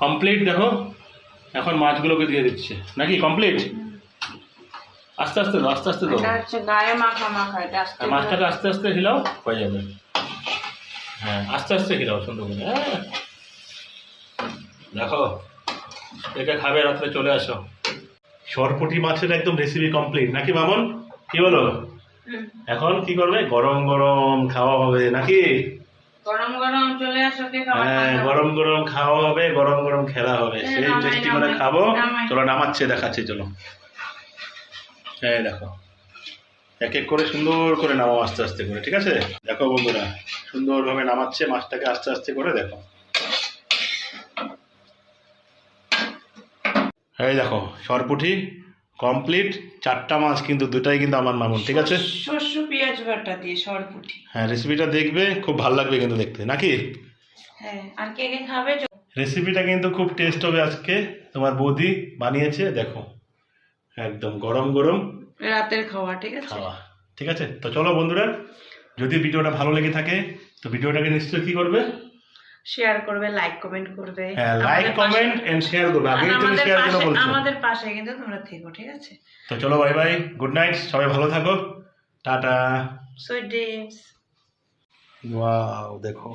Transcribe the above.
Complete দেখো এখন মাছগুলোকে দিয়ে দিচ্ছে। নাকি? কমপ্লিট আস্তে আস্তে দাও আস্তে আস্তে দাও। এটা এটা মাছটাকে আস্তে আস্তে হিলাও হয়ে যাবে। হ্যাঁ আস্তে আস্তে হিলাও সুন্দর করে। হ্যাঁ। দেখো একে খাবে রাত্রে চলে আসো। সরপুটি মাছের একদম রেসিপি কমপ্লিট নাকি মামন কি বলো? এখন কি করবে? গরম গরম খাওয়া হবে নাকি? গরম গরম চলে আসো হ্যাঁ গরম গরম খাওয়া হবে গরম গরম খেলা হবে। হ্যাঁ, সেই টেস্টি করে খাব। চলো নামাচ্ছে দেখাচ্ছি চলো। হ্যাঁ দেখো। এক এক করে সুন্দর করে নামাও আস্তে আস্তে করে ঠিক আছে? দেখো বন্ধুরা সুন্দরভাবে নামাচ্ছে মাছটাকে আস্তে আস্তে করে দেখো। এই দেখো সরপুঠি। কমপ্লিট চারটা মাছ কিন্তু দুটাই কিন্তু আমার মামুন ঠিক আছে? শস্য পেঁয়াজ বাটা দিয়ে সরপুটি। হ্যাঁ রেসিপিটা দেখবে খুব ভালো লাগবে কিন্তু দেখতে নাকি? হ্যাঁ আর কে কে খাবে? রেসিপিটা কিন্তু খুব টেস্ট হবে আজকে তোমার বৌদি বানিয়েছে দেখো। একদম গরম গরম রাতের খাওয়া ঠিক আছে? খাওয়া ঠিক আছে? তো চলো বন্ধুরা যদি ভিডিওটা ভালো লেগে থাকে তো ভিডিওটাকে নিশ্চয়ই কি করবে? শেয়ার করবে লাইক কমেন্ট করবে। হ্যাঁ লাইক কমেন্ট এন্ড শেয়ার করবে। আগেই তুমি শেয়ার করে পাশে বলছো? আমাদের পাশে কিন্তু তোমরা থেকো ঠিক আছে? তো চলো বাই বাই গুড নাইট সবাই ভালো থাকো টাটা। সুইট ড্রিমস ওয়াও দেখো।